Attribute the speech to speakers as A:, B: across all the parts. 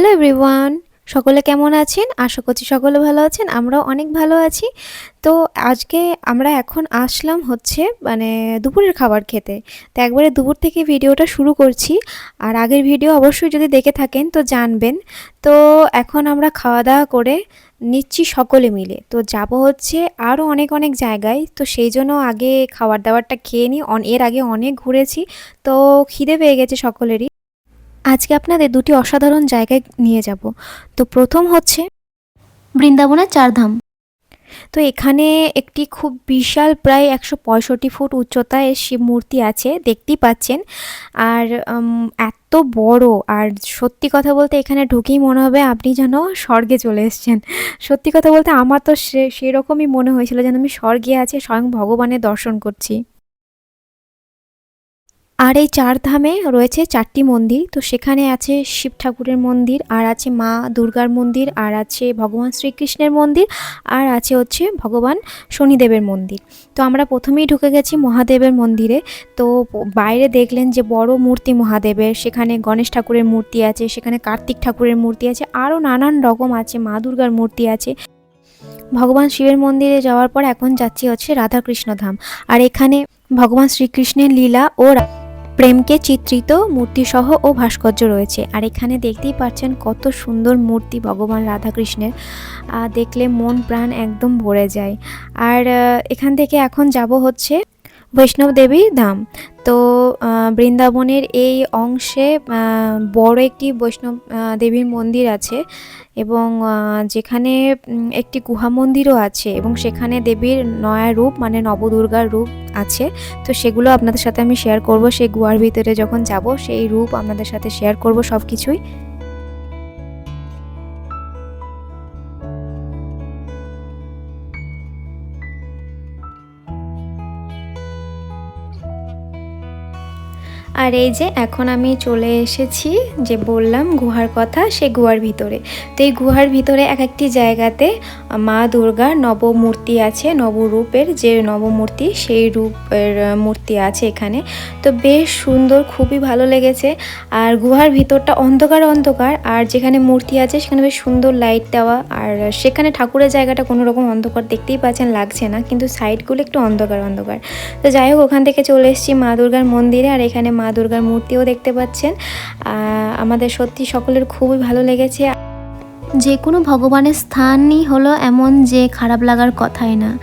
A: Hello everyone, সকলে কেমন আছেন? আশা করছি সকলে ভালো আছেন, আমরাও অনেক ভালো আছি। তো আজকে আমরা এখন আসলাম হচ্ছে মানে দুপুরের খাবার খেতে। তো একবারে দুপুর থেকে ভিডিওটা শুরু করছি। আর আগের ভিডিও অবশ্যই যদি দেখে থাকেন তো জানবেন। তো এখন আমরা খাওয়া দাওয়া করে নিচ্ছি সকলে মিলে। তো যাব হচ্ছে আরও অনেক অনেক জায়গায়। তো সেই জন্য আগে খাবার দাবারটা খেয়ে নিই। এর আগে অনেক ঘুরেছি। তো খিদে পেয়ে গেছে সকলেরই। আজকে আপনাদের দুটি অসাধারণ জায়গায় নিয়ে যাব। তো প্রথম হচ্ছে
B: বৃন্দাবনের চারধাম।
A: তো এখানে একটি খুব বিশাল প্রায় একশো পঁয়ষট্টি ফুট উচ্চতায় শিব মূর্তি আছে, দেখতেই পাচ্ছেন। আর এত বড়, আর সত্যি কথা বলতে এখানে ঢুকেই মনে হবে আপনি যেন স্বর্গে চলে এসছেন। সত্যি কথা বলতে আমার তো সে, সেরকমই মনে হয়েছিল যেন আমি স্বর্গে আছি, স্বয়ং ভগবানের দর্শন করছি। আর এই চার ধামে রয়েছে চারটি মন্দির, তো সেখানে আছে শিব ঠাকুরের মন্দির, আর আছে মা দুর্গার মন্দির, আর আছে ভগবান শ্রীকৃষ্ণের মন্দির, আর আছে হচ্ছে ভগবান শনিদেবের মন্দির। তো আমরা প্রথমেই ঢুকে গেছি মহাদেবের মন্দিরে, তো বাইরে দেখলেন যে বড় মূর্তি মহাদেবের, সেখানে গণেশ ঠাকুরের মূর্তি আছে, সেখানে কার্তিক ঠাকুরের মূর্তি আছে, আরও নানান রকম আছে, মা দুর্গার মূর্তি আছে। ভগবান শিবের মন্দিরে যাওয়ার পর এখন যাচ্ছি হচ্ছে রাধাকৃষ্ণ ধাম, আর এখানে ভগবান শ্রীকৃষ্ণের লীলা ও রা- প্রেমকে চিত্রিত মূর্তিসহ ও ভাস্কর্য রয়েছে। আর এখানে দেখতেই পাচ্ছেন কত সুন্দর মূর্তি ভগবান রাধাকৃষ্ণের। দেখলে মন প্রাণ একদম ভরে যায়। আর এখান থেকে এখন যাব হচ্ছে বৈষ্ণব দেবীর ধাম। তো বৃন্দাবনের এই অংশে বড় একটি বৈষ্ণব দেবীর মন্দির আছে এবং যেখানে একটি গুহা মন্দিরও আছে এবং সেখানে দেবীর নয়া রূপ মানে নবদুর্গার রূপ আছে। তো সেগুলো আপনাদের সাথে আমি শেয়ার করব। সেই গুহার ভিতরে যখন যাব, সেই রূপ আপনাদের সাথে শেয়ার করব সব কিছুই আর এই যে এখন আমি চলে এসেছি যে বললাম গুহার কথা সে গুহার ভিতরে। তো এই গুহার ভিতরে এক একটি জায়গাতে মা দুর্গার নবমূর্তি আছে, নবরূপের যে নবমূর্তি, সেই রূপের মূর্তি আছে এখানে। তো বেশ সুন্দর, খুবই ভালো লেগেছে। আর গুহার ভিতরটা অন্ধকার অন্ধকার, আর যেখানে মূর্তি আছে সেখানে বেশ সুন্দর লাইট দেওয়া। আর সেখানে ঠাকুরের জায়গাটা কোনো রকম অন্ধকার দেখতেই পাচ্ছেন, লাগছে না, কিন্তু সাইডগুলো একটু অন্ধকার অন্ধকার। তো যাই হোক, ওখান থেকে চলে এসেছি মা দুর্গার মন্দিরে, আর এখানে মা দুর্গার মূর্তিও দেখতে পাচ্ছেন। আমাদের সত্যি সকলের খুবই ভালো লেগেছে।
B: যে কোনো ভগবানের স্থানই হলো এমন যে খারাপ লাগার কথাই না।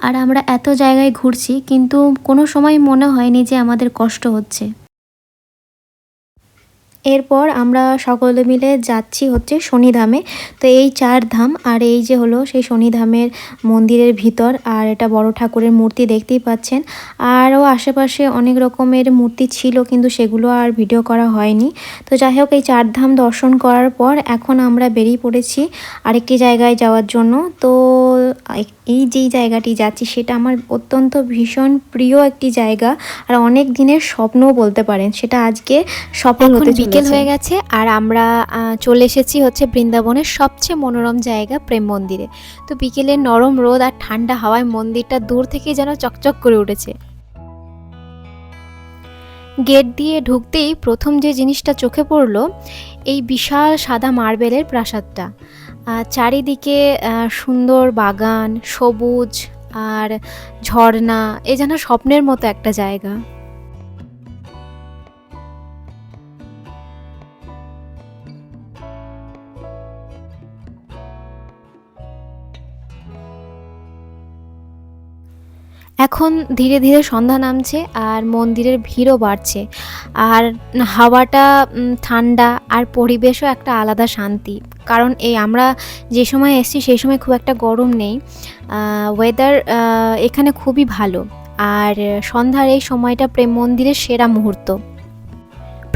B: আর আমরা এত জায়গায় ঘুরছি, কিন্তু কোনো সময় মনে হয়নি যে আমাদের কষ্ট হচ্ছে।
A: এরপর আমরা সকলে মিলে যাচ্ছি হচ্ছে শনিধামে। তো এই চার ধাম আর এই যে হলো সেই শনিধামের মন্দিরের ভিতর আর এটা বড় ঠাকুরের মূর্তি দেখতেই পাচ্ছেন। আরও আশেপাশে অনেক রকমের মূর্তি ছিল কিন্তু সেগুলো আর ভিডিও করা হয়নি। তো যাই হোক এই চার ধাম দর্শন করার পর এখন আমরা বেরিয়ে পড়েছি আরেকটি জায়গায় যাওয়ার জন্য। তো এই যেই জায়গাটি যাচ্ছি সেটা আমার অত্যন্ত ভীষণ প্রিয় একটি জায়গা। আর অনেক দিনের স্বপ্নও বলতে পারেন সেটা আজকে সফল হতে
B: বিকেল হয়ে
A: হয়ে গেছে। আর আমরা চলে এসেছি হচ্ছে বৃন্দাবনের সবচেয়ে মনোরম জায়গা প্রেম মন্দিরে। তো বিকেলের নরম রোদ আর ঠান্ডা হাওয়ায় মন্দিরটা দূর থেকে যেন চকচক করে উঠেছে। গেট দিয়ে ঢুকতেই প্রথম যে জিনিসটা চোখে পড়ল, এই বিশাল সাদা মার্বেলের প্রাসাদটা। চারিদিকে সুন্দর বাগান, সবুজ আর ঝর্ণা, এ যেন স্বপ্নের মতো একটা জায়গা। এখন ধীরে ধীরে সন্ধ্যা নামছে আর মন্দিরের ভিড়ও বাড়ছে। আর হাওয়াটা ঠান্ডা আর পরিবেশও একটা আলাদা শান্তি। কারণ এই আমরা যে সময় এসছি সেই সময় খুব একটা গরম নেই। ওয়েদার এখানে খুবই ভালো। আর সন্ধ্যার এই সময়টা প্রেম মন্দিরের সেরা মুহূর্ত।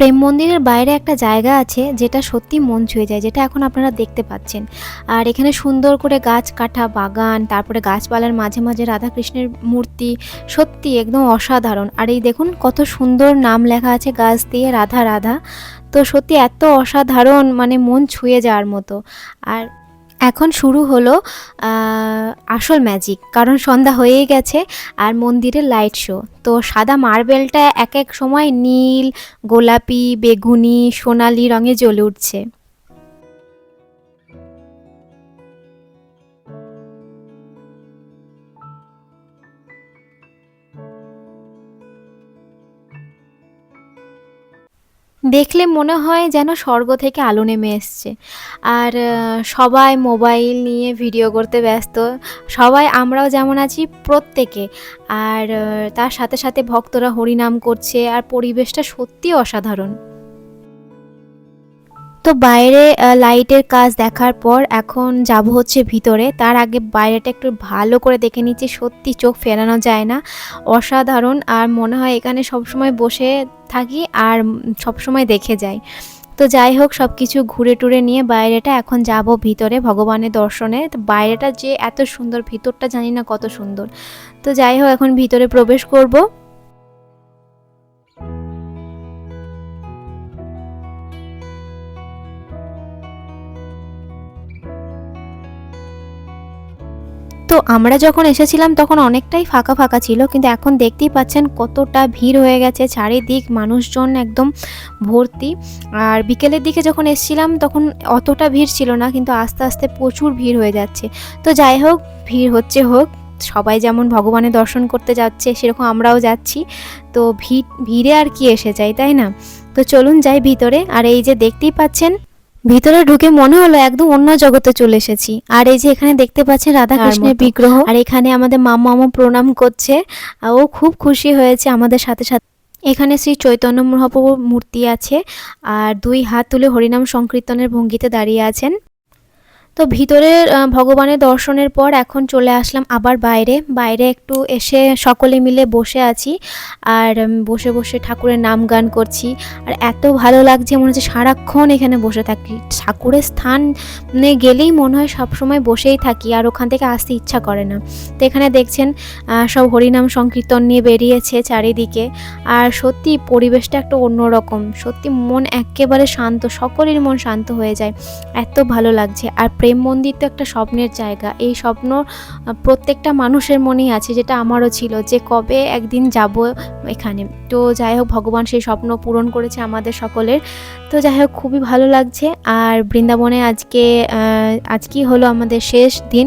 A: প্রেম মন্দিরের বাইরে একটা জায়গা আছে যেটা সত্যি মন ছুঁয়ে যায়, যেটা এখন আপনারা দেখতে পাচ্ছেন। আর এখানে সুন্দর করে গাছ কাটা, বাগান, তারপরে গাছপালার মাঝে মাঝে রাধাকৃষ্ণের মূর্তি, সত্যি একদম অসাধারণ। আর এই দেখুন কত সুন্দর নাম লেখা আছে গাছ দিয়ে, রাধা রাধা। তো সত্যি এত অসাধারণ মানে মন ছুঁয়ে যাওয়ার মতো। আর এখন শুরু হলো আসল ম্যাজিক কারণ সন্ধ্যা হয়েই গেছে আর মন্দিরের লাইট শো তো সাদা মার্বেলটা এক এক সময় নীল, গোলাপি, বেগুনি, সোনালি রঙে জ্বলে উঠছে। দেখলে মনে হয় যেন স্বর্গ থেকে আলো নেমে এসছে। আর সবাই মোবাইল নিয়ে ভিডিও করতে ব্যস্ত। সবাই আমরাও যেমন আছি প্রত্যেকে। আর তার সাথে সাথে ভক্তরা হরিনাম করছে আর পরিবেশটা সত্যি অসাধারণ। তো বাইরে লাইটের কাজ দেখার পর এখন যাব হচ্ছে ভিতরে। তার আগে বাইরেটা একটু ভালো করে দেখে নিচ্ছি। সত্যি চোখ ফেরানো যায় না। অসাধারণ। আর মনে হয় এখানে সবসময় বসে থাকি আর সবসময় দেখে যাই। তো যাই হোক সব কিছু ঘুরে টুরে নিয়ে বাইরেটা, এখন যাব ভিতরে ভগবানের দর্শনে। তো বাইরেটা যে এত সুন্দর, ভিতরটা জানি না কত সুন্দর। তো যাই হোক, এখন ভিতরে প্রবেশ করব। তো আমরা যখন এসেছিলাম, তখন অনেকটাই ফাঁকা ফাঁকা ছিল, কিন্তু এখন দেখতেই পাচ্ছেন কতটা ভিড় হয়ে গেছে, চারিদিক মানুষজন একদম ভর্তি। আর বিকেলের দিকে যখন এসেছিলাম, তখন অতটা ভিড় ছিল না, কিন্তু আস্তে আস্তে প্রচুর ভিড় হয়ে যাচ্ছে। তো যাই হোক, ভিড় হচ্ছে হোক, সবাই যেমন ভগবানের দর্শন করতে যাচ্ছে, সেরকম আমরাও যাচ্ছি। তো ভিড়, ভিড়ে আর কি এসে যায়, তাই না? তো চলুন যাই ভিতরে, আর এই যে দেখতেই পাচ্ছেন ভিতরে ঢুকে মনে হলো একদম অন্য জগতে চলে এসেছি। আর এই যে এখানে দেখতে পাচ্ছেন রাধা কৃষ্ণের বিগ্রহ। আর এখানে আমাদের মামা মামা প্রণাম করছে। আর ও খুব খুশি হয়েছে আমাদের সাথে সাথে। এখানে শ্রী চৈতন্য মহাপ্রভুর মূর্তি আছে। আর দুই হাত তুলে হরিনাম সংকীর্তনের ভঙ্গিতে দাঁড়িয়ে আছেন। তো ভিতরের আহ, ভগবানের দর্শনের পর এখন চলে আসলাম আবার বাইরে। বাইরে একটু এসে সকলে মিলে বসে আছি আর বসে বসে ঠাকুরের নাম গান করছি। আর এত ভালো লাগছে মনে হচ্ছে সারাক্ষণ এখানে বসে থাকি। ঠাকুরের স্থানে গেলেই মনে হয় সবসময় বসেই থাকি আর ওখান থেকে আসতে ইচ্ছা করে না। তো এখানে দেখছেন সব হরিনাম সংকীর্তন নিয়ে বেরিয়েছে চারিদিকে। আর সত্যি পরিবেশটা একটা অন্যরকম। সত্যি মন একেবারে শান্ত সকলের মন শান্ত হয়ে যায়। এত ভালো লাগছে। আর প্রেম মন্দির তো একটা স্বপ্নের জায়গা। এই স্বপ্ন প্রত্যেকটা মানুষের মনেই আছে যেটা আমারও ছিল যে কবে একদিন যাব এখানে। তো যাই হোক, ভগবান সেই স্বপ্ন পূরণ করেছে আমাদের সকলের। তো যাই হোক, খুবই ভালো লাগছে। আর বৃন্দাবনে আজকে আজকেই হলো আমাদের শেষ দিন।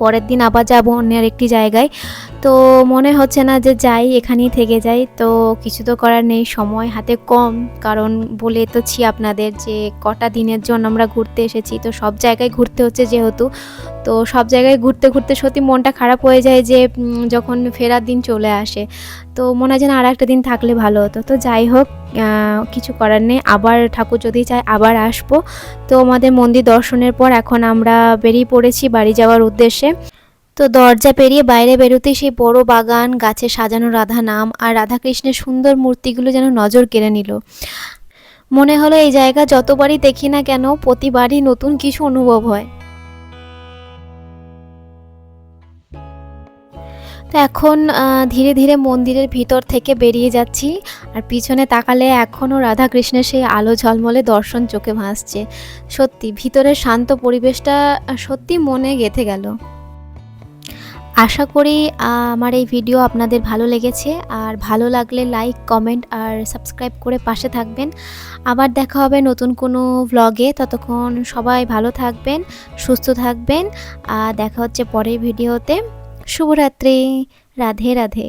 A: পরের দিন আবার যাব অন্য আরেকটি জায়গায়। তো মনে হচ্ছে না যে যাই, এখানেই থেকে যাই। তো কিছু তো করার নেই, সময় হাতে কম। কারণ বলে তোছি আপনাদের যে কটা দিনের জন্য আমরা ঘুরতে এসেছি। তো সব জায়গায় ঘুরতে হচ্ছে যেহেতু। তো সব জায়গায় ঘুরতে ঘুরতে সত্যি মনটা খারাপ হয়ে যায় যে যখন ফেরার দিন চলে আসে। তো মনে হয় যেন আর একটা দিন থাকলে ভালো হতো। তো যাই হোক কিছু করার নেই। আবার ঠাকুর যদি চায়, আবার আসব। তো আমাদের মন্দির দর্শনের পর এখন আমরা বেরিয়ে পড়েছি বাড়ি যাওয়ার উদ্দেশ্যে। তো দরজা পেরিয়ে বাইরে বেরোতেই সেই বড় বাগান, গাছে সাজানো রাধা নাম আর রাধা কৃষ্ণের সুন্দর মূর্তিগুলো যেন নজর কেড়ে নিল। মনে হলো এই জায়গা যতবারই দেখি না কেন প্রতিবারই নতুন কিছু অনুভব হয়। তো এখন ধীরে ধীরে মন্দিরের ভিতর থেকে বেরিয়ে যাচ্ছি আর পিছনে তাকালে এখনও রাধা কৃষ্ণের সেই আলো ঝলমলে দর্শন চোখে ভাসছে। সত্যি, ভিতরের শান্ত পরিবেশটা সত্যি মনে গেঁথে গেল। আশা করি আমার এই ভিডিও আপনাদের ভালো লেগেছে। আর ভালো লাগলে লাইক কমেন্ট আর সাবস্ক্রাইব করে পাশে থাকবেন। আবার দেখা হবে নতুন কোনো ভ্লগে ততক্ষণ সবাই ভালো থাকবেন, সুস্থ থাকবেন। আর দেখা হচ্ছে পরের ভিডিওতে। শুভরাত্রি। রাধে রাধে।